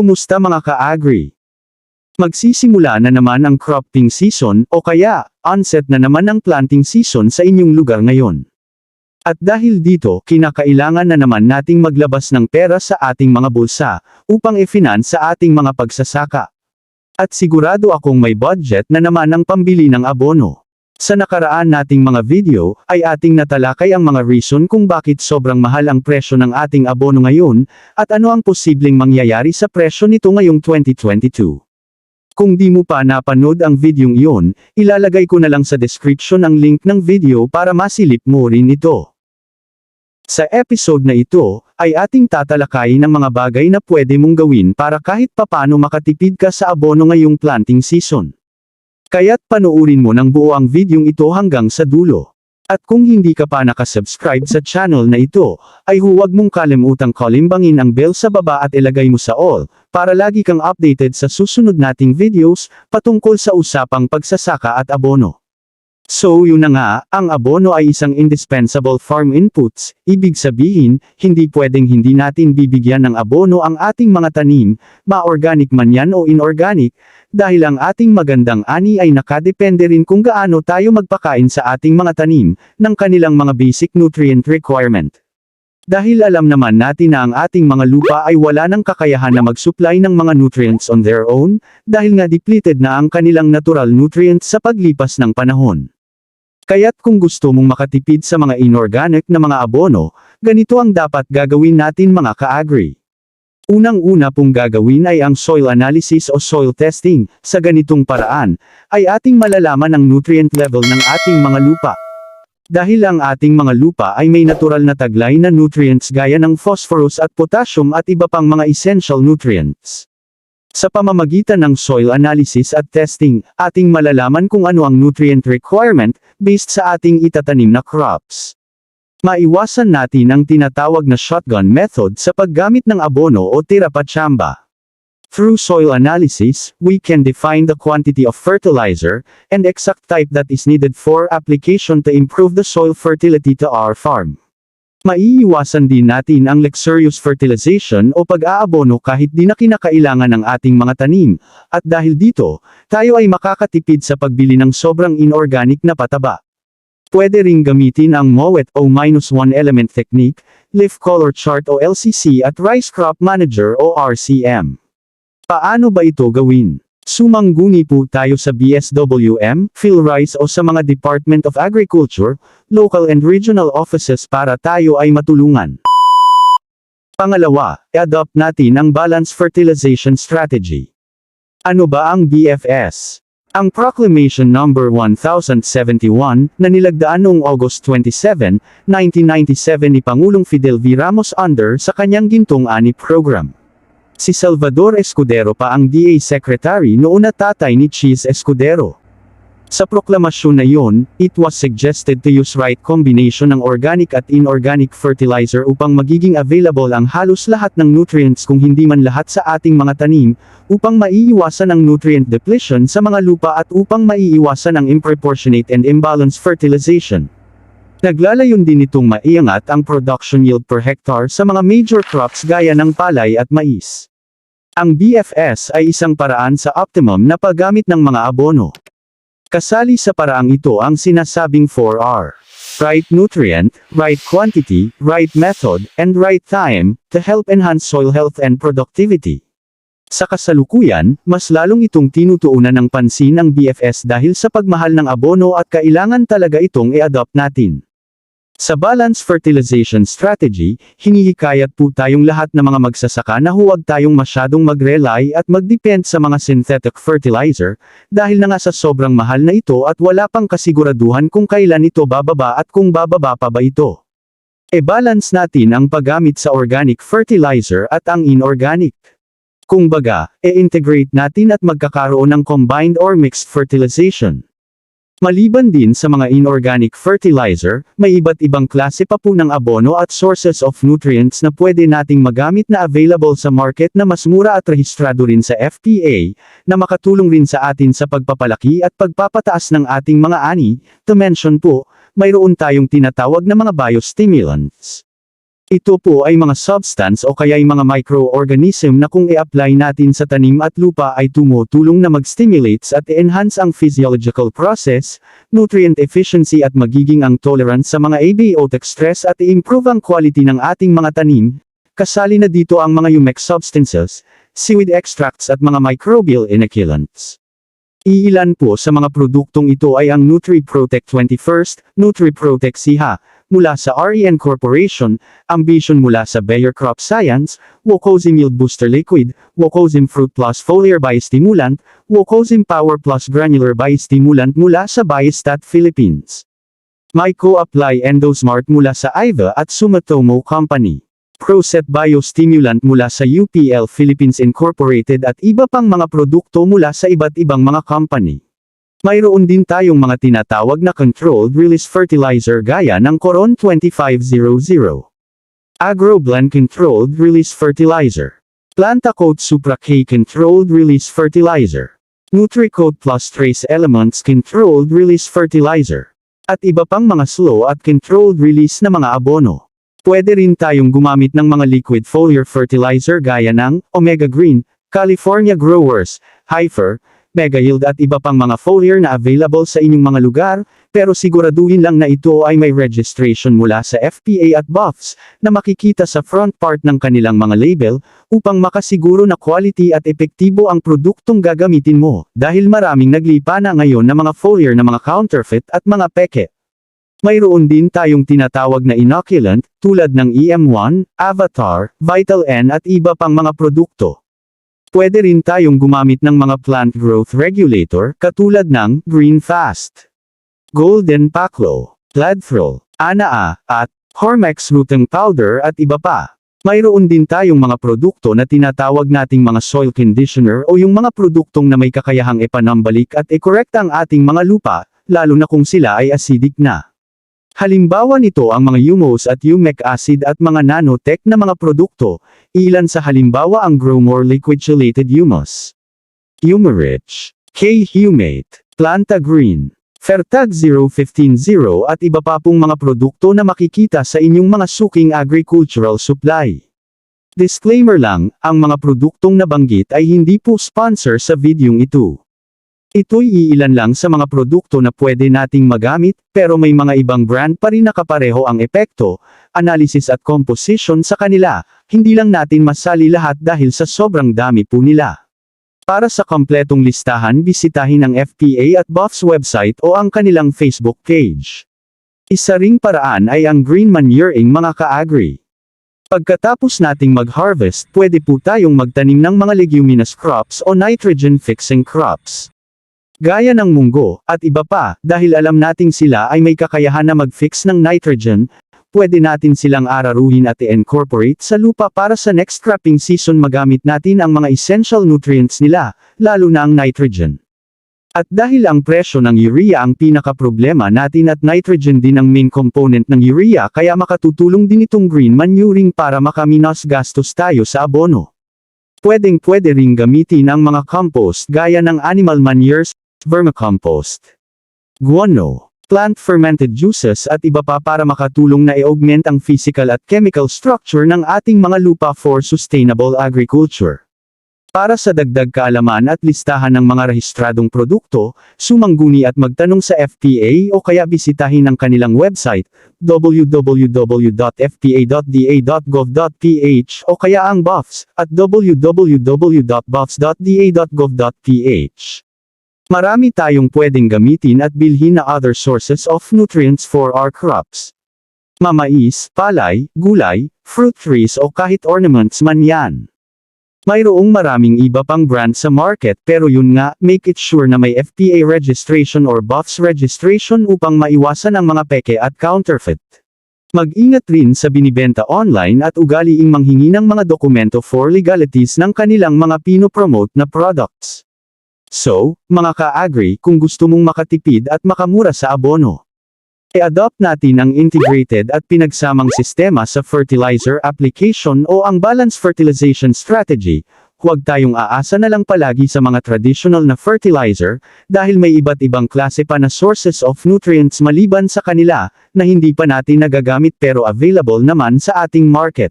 Kumusta mga ka-agri? Magsisimula na naman ang cropping season o kaya, onset na naman ang planting season sa inyong lugar ngayon. At dahil dito, kinakailangan na naman nating maglabas ng pera sa ating mga bulsa, upang i-finance sa ating mga pagsasaka. At sigurado akong may budget na naman ang pambili ng abono. Sa nakaraan nating mga video, ay ating natalakay ang mga reason kung bakit sobrang mahal ang presyo ng ating abono ngayon, at ano ang posibleng mangyayari sa presyo nito ngayong 2022. Kung di mo pa napanood ang videong iyon, ilalagay ko na lang sa description ang link ng video para masilip mo rin ito. Sa episode na ito, ay ating tatalakayin ang mga bagay na pwede mong gawin para kahit papano makatipid ka sa abono ngayong planting season. Kaya't panuurin mo ng buo ang videong ito hanggang sa dulo. At kung hindi ka pa nakasubscribe sa channel na ito, ay huwag mong kalimutang kalimbangin ang bell sa baba at ilagay mo sa all, para lagi kang updated sa susunod nating videos, patungkol sa usapang pagsasaka at abono. So yun na nga, ang abono ay isang indispensable farm inputs, ibig sabihin, hindi pwedeng hindi natin bibigyan ng abono ang ating mga tanim, ma-organic man yan o inorganic, dahil ang ating magandang ani ay nakadepende rin kung gaano tayo magpakain sa ating mga tanim, ng kanilang mga basic nutrient requirement. Dahil alam naman natin na ang ating mga lupa ay wala ng kakayahan na mag-supply ng mga nutrients on their own, dahil nga depleted na ang kanilang natural nutrients sa paglipas ng panahon. Kaya't kung gusto mong makatipid sa mga inorganic na mga abono, ganito ang dapat gagawin natin mga ka-agri. Unang-una pong gagawin ay ang soil analysis o soil testing, sa ganitong paraan, ay ating malalaman ang nutrient level ng ating mga lupa. Dahil ang ating mga lupa ay may natural na taglay na nutrients gaya ng phosphorus at potassium at iba pang mga essential nutrients. Sa pamamagitan ng soil analysis at testing, ating malalaman kung ano ang nutrient requirement, based sa ating itatanim na crops. Maiwasan natin ang tinatawag na shotgun method sa paggamit ng abono o tirapachamba. Through soil analysis, we can define the quantity of fertilizer, and exact type that is needed for application to improve the soil fertility to our farm. Maiiwasan din natin ang luxurious fertilization o pag-aabono kahit di na kinakailangan ng ating mga tanim, at dahil dito, tayo ay makakatipid sa pagbili ng sobrang inorganic na pataba. Pwede ring gamitin ang MOET o minus one element technique, leaf color chart o LCC at rice crop manager o RCM. Paano ba ito gawin? Sumangguni po tayo sa BSWM, PhilRice o sa mga Department of Agriculture, local and regional offices para tayo ay matulungan. Pangalawa, adopt natin ang Balanced Fertilization Strategy. Ano ba ang BFS? Ang Proclamation No. 1071, na nilagdaan noong August 27, 1997 ni Pangulong Fidel V. Ramos under sa kanyang Gintong Ani program. Si Salvador Escudero pa ang DA Secretary noon na tatay ni Cheese Escudero. Sa proklamasyon na yon, it was suggested to use right combination ng organic at inorganic fertilizer upang magiging available ang halos lahat ng nutrients kung hindi man lahat sa ating mga tanim, upang maiiwasan ang nutrient depletion sa mga lupa at upang maiiwasan ang improportionate and imbalanced fertilization. Naglalayon din itong maiangat ang production yield per hectare sa mga major crops gaya ng palay at mais. Ang BFS ay isang paraan sa optimum na paggamit ng mga abono. Kasali sa paraang ito ang sinasabing 4R. Right nutrient, right quantity, right method, and right time, to help enhance soil health and productivity. Sa kasalukuyan, mas lalong itong tinutuunan ng pansin ng BFS dahil sa pagmahal ng abono at kailangan talaga itong i-adopt natin. Sa Balanced Fertilization Strategy, hinihikayat po tayong lahat ng mga magsasaka na huwag tayong masyadong mag-rely at mag-depend sa mga synthetic fertilizer, dahil na nga sa sobrang mahal na ito at wala pang kasiguraduhan kung kailan ito bababa at kung bababa pa ba ito. E-balance natin ang paggamit sa organic fertilizer at ang inorganic. Kung baga, e-integrate natin at magkakaroon ng combined or mixed fertilization. Maliban din sa mga inorganic fertilizer, may iba't ibang klase pa po ng abono at sources of nutrients na pwede nating magamit na available sa market na mas mura at rehistrado rin sa FPA, na makatulong rin sa atin sa pagpapalaki at pagpapataas ng ating mga ani, to mention po, mayroon tayong tinatawag na mga biostimulants. Ito po ay mga substance o kaya'y mga microorganism na kung i-apply natin sa tanim at lupa ay tumutulong na mag-stimulates at i-enhance ang physiological process, nutrient efficiency at magiging ang tolerance sa mga abiotic stress at i-improve ang quality ng ating mga tanim. Kasali na dito ang mga humic substances, seaweed extracts at mga microbial inoculants. Iilan po sa mga produktong ito ay ang NutriProtect 21st, NutriProtect SIHA, mula sa REN Corporation, Ambition mula sa Bayer Crop Science, Wokozim Yield Booster Liquid, Wokozim Fruit Plus Foliar Biostimulant, Wokozim Power Plus Granular Biostimulant mula sa Biostat Philippines. May co-apply Endosmart mula sa IVA at Sumitomo Company. Proset Biostimulant mula sa UPL Philippines Incorporated at iba pang mga produkto mula sa iba't ibang mga company. Mayroon din tayong mga tinatawag na controlled release fertilizer gaya ng Coron 2500. AgroBlend Controlled Release Fertilizer. Plantacoat Supra K Controlled Release Fertilizer. NutriCoat Plus Trace Elements Controlled Release Fertilizer. At iba pang mga slow at controlled release na mga abono. Pwede rin tayong gumamit ng mga liquid foliar fertilizer gaya ng Omega Green, California Growers, Heifer, Mega Yield at iba pang mga foliar na available sa inyong mga lugar, pero siguraduhin lang na ito ay may registration mula sa FPA at BUFS, na makikita sa front part ng kanilang mga label, upang makasiguro na quality at epektibo ang produktong gagamitin mo, dahil maraming naglipa na ngayon na mga foliar na mga counterfeit at mga peke. Mayroon din tayong tinatawag na inoculant, tulad ng EM1, Avatar, Vital N at iba pang mga produkto. Pwede rin tayong gumamit ng mga plant growth regulator katulad ng Green Fast, Golden Paclo, Pladthrol, Anaa, at Hormex Rooting Powder at iba pa. Mayroon din tayong mga produkto na tinatawag nating mga soil conditioner o yung mga produktong na may kakayahang ipanambalik at i-correct ang ating mga lupa, lalo na kung sila ay acidic na. Halimbawa nito ang mga humus at humic acid at mga nanotech na mga produkto, ilan sa halimbawa ang Growmore Liquid Chelated Humus, Humirich, K-Humate, Planta Green, Fertag 0150 at iba pa pong mga produkto na makikita sa inyong mga suking agricultural supply. Disclaimer lang, ang mga produktong nabanggit ay hindi po sponsor sa videong ito. Ito'y iilan lang sa mga produkto na pwede nating magamit, pero may mga ibang brand pa rin nakapareho ang epekto, analysis at composition sa kanila, hindi lang natin masali lahat dahil sa sobrang dami po nila. Para sa kompletong listahan bisitahin ang FPA at Buffs website o ang kanilang Facebook page. Isa ring paraan ay ang green manuring mga ka-agri. Pagkatapos nating mag-harvest, pwede po tayong magtanim ng mga leguminous crops o nitrogen-fixing crops. Gaya ng munggo, at iba pa, dahil alam nating sila ay may kakayahan na mag-fix ng nitrogen, pwede natin silang araruhin at i-incorporate sa lupa para sa next cropping season magamit natin ang mga essential nutrients nila, lalo na ang nitrogen. At dahil ang presyo ng urea ang pinaka-problema natin at nitrogen din ang main component ng urea kaya makatutulong din itong green manuring para makaminos gastos tayo sa abono. Pwedeng pwede ring gamitin ang mga compost gaya ng animal manures, vermicompost, guano, plant fermented juices at iba pa para makatulong na i-augment ang physical at chemical structure ng ating mga lupa for sustainable agriculture. Para sa dagdag kaalaman at listahan ng mga rehistradong produkto, sumangguni at magtanong sa FPA o kaya bisitahin ang kanilang website, www.fpa.da.gov.ph o kaya ang BUFS, at www.buffs.da.gov.ph. Marami tayong pwedeng gamitin at bilhin na other sources of nutrients for our crops. Mamais, palay, gulay, fruit trees o kahit ornaments man yan. Mayroong maraming iba pang brand sa market pero yun nga, make it sure na may FPA registration or BUFS registration upang maiwasan ang mga peke at counterfeit. Mag-ingat rin sa binibenta online at ugaliing manghingi ng mga dokumento for legalities ng kanilang mga pino-promote na products. So, mga ka-agri kung gusto mong makatipid at makamura sa abono. I-adopt natin ang integrated at pinagsamang sistema sa fertilizer application o ang balanced fertilization strategy, huwag tayong aasa na lang palagi sa mga traditional na fertilizer, dahil may iba't ibang klase pa na sources of nutrients maliban sa kanila, na hindi pa natin nagagamit pero available naman sa ating market.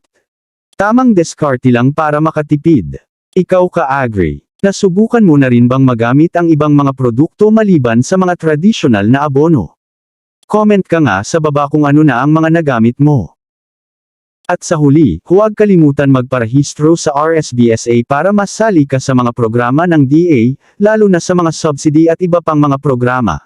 Tamang diskarte lang para makatipid. Ikaw ka-agri. Nasubukan mo na rin bang magamit ang ibang mga produkto maliban sa mga traditional na abono? Comment ka nga sa baba kung ano na ang mga nagamit mo. At sa huli, huwag kalimutan magparehistro sa RSBSA para masali ka sa mga programa ng DA, lalo na sa mga subsidy at iba pang mga programa.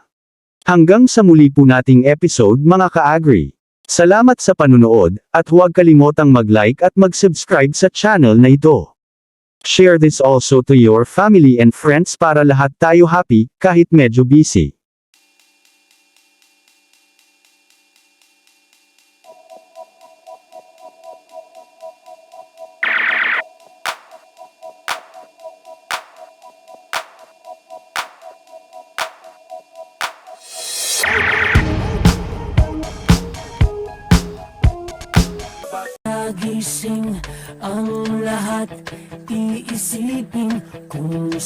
Hanggang sa muli po nating episode mga ka-agri. Salamat sa panunood, at huwag kalimotang mag-like at mag-subscribe sa channel na ito. Share this also to your family and friends para lahat tayo happy, kahit medyo busy.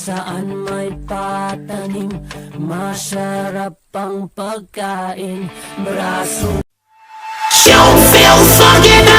Saan may patanim Masarap ang pagkain Braso You feel me.